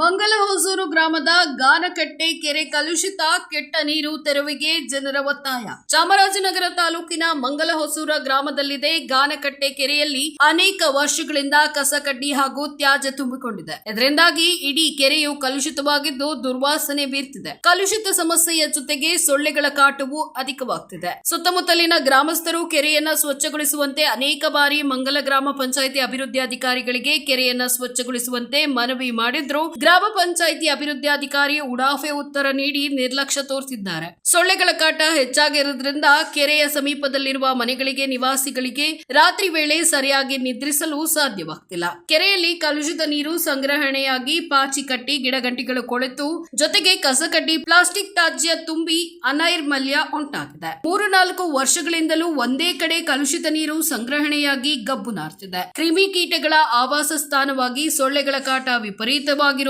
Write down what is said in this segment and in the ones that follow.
ಮಂಗಲಹೊಸೂರು ಗ್ರಾಮದ ಗಾನಕಟ್ಟೆ ಕೆರೆ ಕಲುಷಿತ, ಕೆಟ್ಟ ನೀರು ತೆರವಿಗೆ ಜನರ ಒತ್ತಾಯ. ಚಾಮರಾಜನಗರ ತಾಲೂಕಿನ ಮಂಗಲಹೊಸೂರ ಗ್ರಾಮದಲ್ಲಿದೆ ಗಾನಕಟ್ಟೆ ಕೆರೆಯಲ್ಲಿ ಅನೇಕ ವರ್ಷಗಳಿಂದ ಕಸಕಡ್ಡಿ ಹಾಗೂ ತ್ಯಾಜ್ಯ ತುಂಬಿಕೊಂಡಿದೆ. ಇದರಿಂದಾಗಿ ಇಡೀ ಕೆರೆಯು ಕಲುಷಿತವಾಗಿದ್ದು ದುರ್ವಾಸನೆ ಬೀರ್ತಿದೆ. ಕಲುಷಿತ ಸಮಸ್ಯೆಯ ಜೊತೆಗೆ ಸೊಳ್ಳೆಗಳ ಕಾಟವು ಅಧಿಕವಾಗ್ತಿದೆ. ಸುತ್ತಮುತ್ತಲಿನ ಗ್ರಾಮಸ್ಥರು ಕೆರೆಯನ್ನ ಸ್ವಚ್ಛಗೊಳಿಸುವಂತೆ ಅನೇಕ ಬಾರಿ ಮಂಗಲ ಗ್ರಾಮ ಪಂಚಾಯಿತಿ ಅಭಿವೃದ್ಧಿ ಅಧಿಕಾರಿಗಳಿಗೆ ಕೆರೆಯನ್ನ ಸ್ವಚ್ಛಗೊಳಿಸುವಂತೆ ಮನವಿ ಮಾಡಿದ್ರು. ಗ್ರಾಮ ಪಂಚಾಯಿತಿ ಅಭಿವೃದ್ಧಿ ಅಧಿಕಾರಿ ಉಡಾಫೆ ಉತ್ತರ ನೀಡಿ ನಿರ್ಲಕ್ಷ್ಯ ತೋರಿಸಿದ್ದಾರೆ. ಸೊಳ್ಳೆಗಳ ಕಾಟ ಹೆಚ್ಚಾಗಿರುವುದರಿಂದ ಕೆರೆಯ ಸಮೀಪದಲ್ಲಿರುವ ಮನೆಗಳಿಗೆ ನಿವಾಸಿಗಳಿಗೆ ರಾತ್ರಿ ವೇಳೆ ಸರಿಯಾಗಿ ನಿದ್ರಿಸಲು ಸಾಧ್ಯವಾಗ್ತಿಲ್ಲ. ಕೆರೆಯಲ್ಲಿ ಕಲುಷಿತ ನೀರು ಸಂಗ್ರಹಣೆಯಾಗಿ ಪಾಚಿ ಕಟ್ಟಿ ಗಿಡಗಂಟಿಗಳು ಕೊಳೆತು, ಜೊತೆಗೆ ಕಸಕಡ್ಡಿ ಪ್ಲಾಸ್ಟಿಕ್ ತ್ಯಾಜ್ಯ ತುಂಬಿ ಅನೈರ್ಮಲ್ಯ ಉಂಟಾಗಿದೆ. ಮೂರು ನಾಲ್ಕು ವರ್ಷಗಳಿಂದಲೂ ಒಂದೇ ಕಡೆ ಕಲುಷಿತ ನೀರು ಸಂಗ್ರಹಣೆಯಾಗಿ ಗಬ್ಬು ನಾರ್ತಿದೆ. ಕ್ರಿಮಿ ಕೀಟಗಳ ಆವಾಸ ಸ್ಥಾನವಾಗಿ ಸೊಳ್ಳೆಗಳ ಕಾಟ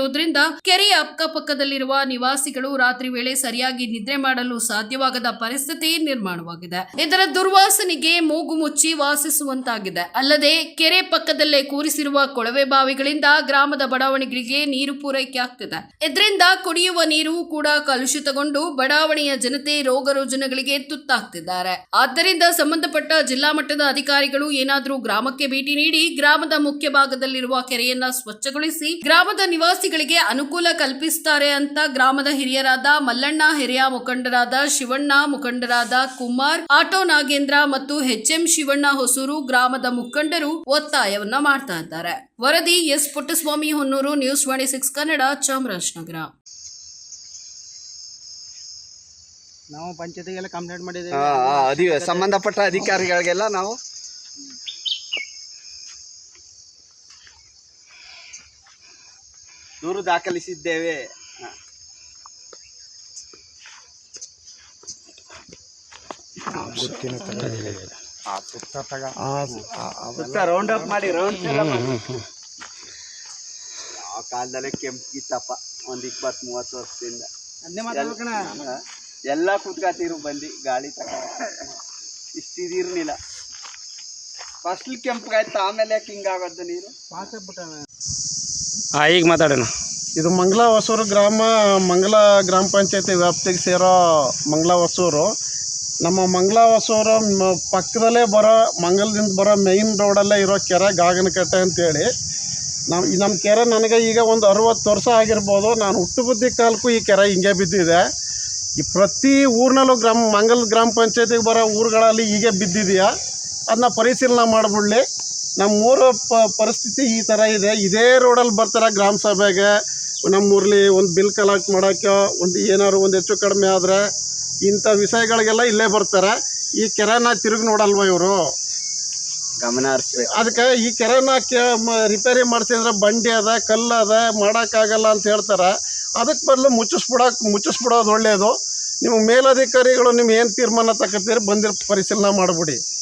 ವಿಪರೀತವಾಗಿರುವುದರಿಂದ ಕೆರೆಯ ಅಕ್ಕಪಕ್ಕದಲ್ಲಿರುವ ನಿವಾಸಿಗಳು ರಾತ್ರಿ ವೇಳೆ ಸರಿಯಾಗಿ ನಿದ್ರೆ ಮಾಡಲು ಸಾಧ್ಯವಾಗದ ಪರಿಸ್ಥಿತಿ ನಿರ್ಮಾಣವಾಗಿದೆ. ಇದರ ದುರ್ವಾಸನೆಗೆ ಮೂಗು ಮುಚ್ಚಿ ವಾಸಿಸುವಂತಾಗಿದೆ. ಅಲ್ಲದೆ ಕೆರೆ ಪಕ್ಕದಲ್ಲೇ ಕೂರಿಸಿರುವ ಕೊಳವೆ ಬಾವಿಗಳಿಂದ ಗ್ರಾಮದ ಬಡಾವಣೆಗಳಿಗೆ ನೀರು ಪೂರೈಕೆ ಆಗ್ತಿದೆ. ಇದರಿಂದ ಕುಡಿಯುವ ನೀರು ಕೂಡ ಕಲುಷಿತಗೊಂಡು ಬಡಾವಣೆಯ ಜನತೆ ರೋಗ ರುಜಿನಗಳಿಗೆ ತುತ್ತಾಗ್ತಿದ್ದಾರೆ. ಆದ್ದರಿಂದ ಸಂಬಂಧಪಟ್ಟ ಜಿಲ್ಲಾ ಮಟ್ಟದ ಅಧಿಕಾರಿಗಳು ಏನಾದರೂ ಗ್ರಾಮಕ್ಕೆ ಭೇಟಿ ನೀಡಿ ಗ್ರಾಮದ ಮುಖ್ಯ ಭಾಗದಲ್ಲಿರುವ ಕೆರೆಯನ್ನ ಸ್ವಚ್ಛಗೊಳಿಸಿ ಗ್ರಾಮದ ನಿವಾಸಿಗಳಿಗೆ ಅನುಕೂಲ ಕಲ್ಪಿಸ್ತಾರೆ ಅಂತ ಗ್ರಾಮದ ಹಿರಿಯರಾದ ಮಲ್ಲಣ್ಣ ಹಿರಿಯ ಮುಖಂಡರಾದ ಶಿವಣ್ಣ ಮುಖಂಡರಾದ ಕುಮಾರ್ ಆಟೋ ನಾಗೇಂದ್ರ ಮತ್ತು ಎಚ್ಎಂ ಶಿವಣ್ಣ ಹೊಸೂರು ಗ್ರಾಮದ ಮುಖಂಡರು ಒತ್ತಾಯವನ್ನ ಮಾಡ್ತಾ ಇದ್ದಾರೆ. ವರದಿ S Puttaswamy Honnur news twenty six Kannada Chamarajanagar. ನಾವು ಪಂಚಾಯತಿಗೆಲ್ಲ ಕಂಪ್ಲೇಂಟ್ ಮಾಡಿದ್ದೇವೆ. ಸಂಬಂಧಪಟ್ಟ ಅಧಿಕಾರಿಗಳಿಗೆಲ್ಲ ನಾವು ದೂರು ದಾಖಲಿಸಿದ್ದೇವೆ. ರೌಂಡ್ ಅಪ್ ಮಾಡಿ ರೌಂಡ್ ಆ ಕಾಲದಲ್ಲೇ ಕೆಂಪಿತ್ತಪ್ಪ ಒಂದ್ ಇಪ್ಪತ್ ಮೂವತ್ತು ವರ್ಷದಿಂದ ಎಲ್ಲಾ ಕುತ್ಕಾತೀರು ಬಂದು ಗಾಳಿ ತಗ ಇಷ್ಟಿದಿರ್ಲಿಲ್ಲ ಫಸ್ಟ್ ಕೆಂಪಗಾಯ್ತು ಆಮೇಲೆ ಯಾಕೆ ಹಿಂಗಾಗೋದು ನೀರು ಪಾಸ್ ಹಾಂ, ಈಗ ಮಾತಾಡೋಣ. ಇದು ಮಂಗಲ ಹೊಸೂರು ಗ್ರಾಮ, ಮಂಗಲ ಗ್ರಾಮ ಪಂಚಾಯತಿ ವ್ಯಾಪ್ತಿಗೆ ಸೇರೋ ಮಂಗಲ ಹೊಸೂರು ನಮ್ಮ ಮಂಗಲ ಹೊಸೂರು ಪಕ್ಕದಲ್ಲೇ ಬರೋ, ಮಂಗಲದಿಂದ ಬರೋ ಮೇಯ್ನ್ ರೋಡಲ್ಲೇ ಇರೋ ಕೆರೆ ಗಾಗನಕಟ್ಟೆ ಅಂತೇಳಿ. ನಮ್ಮ ನಮ್ಮ ಕೆರೆ ನನಗೆ ಈಗ ಒಂದು ಅರುವತ್ತು ವರ್ಷ ಆಗಿರ್ಬೋದು. ನಾನು ಹುಟ್ಟು ಬುದ್ಧಿ ಕಾಲಕ್ಕೂ ಈ ಕೆರೆ ಹಿಂಗೆ ಬಿದ್ದಿದೆ. ಈ ಪ್ರತಿ ಊರಿನಲ್ಲೂ ಗ್ರಾಮ, ಮಂಗಲ ಗ್ರಾಮ ಪಂಚಾಯತಿಗೆ ಬರೋ ಊರುಗಳಲ್ಲಿ ಹೀಗೆ ಬಿದ್ದಿದೆಯಾ? ಅದನ್ನ ಪರಿಶೀಲನೆ ಮಾಡಿಬಿಡ್ಲಿ. ನಮ್ಮ ಊರ ಪ ಪರಿಸ್ಥಿತಿ ಈ ಥರ ಇದೆ. ಇದೇ ರೋಡಲ್ಲಿ ಬರ್ತಾರೆ ಗ್ರಾಮ ಸಭೆಗೆ. ನಮ್ಮೂರಲ್ಲಿ ಒಂದು ಬಿಲ್ ಕಲೆಕ್ಟ್ ಮಾಡೋಕ್ಕೆ ಒಂದು ಏನಾದ್ರು ಒಂದು ಹೆಚ್ಚು ಕಡಿಮೆ ಆದರೆ ಇಂಥ ವಿಷಯಗಳಿಗೆಲ್ಲ ಇಲ್ಲೇ ಬರ್ತಾರೆ. ಈ ಕೆರೆನ ತಿರುಗಿ ನೋಡಲ್ವ ಇವರು? ಗಮನ ಹರಿಸ್ಬೇಕು. ಅದಕ್ಕೆ ಈ ಕೆರೆನ ಕೆ ಮ- ರಿಪೇರಿ ಮಾಡಿಸಿದ್ರೆ ಬಂಡಿ ಅದ ಕಲ್ಲು ಅದ ಮಾಡೋಕ್ಕಾಗಲ್ಲ ಅಂತ ಹೇಳ್ತಾರೆ. ಅದಕ್ಕೆ ಬದಲು ಮುಚ್ಚಿಸ್ಬಿಡೋಕೆ ಮುಚ್ಚಿಸ್ಬಿಡೋದು ಒಳ್ಳೆಯದು ನಿಮ್ಮ ಮೇಲಧಿಕಾರಿಗಳು ನೀವು ಏನು ತೀರ್ಮಾನ ತಗೋತೀರಿ ಬಂದಿರೋ ಪರಿಶೀಲನೆ ಮಾಡಿಬಿಡಿ.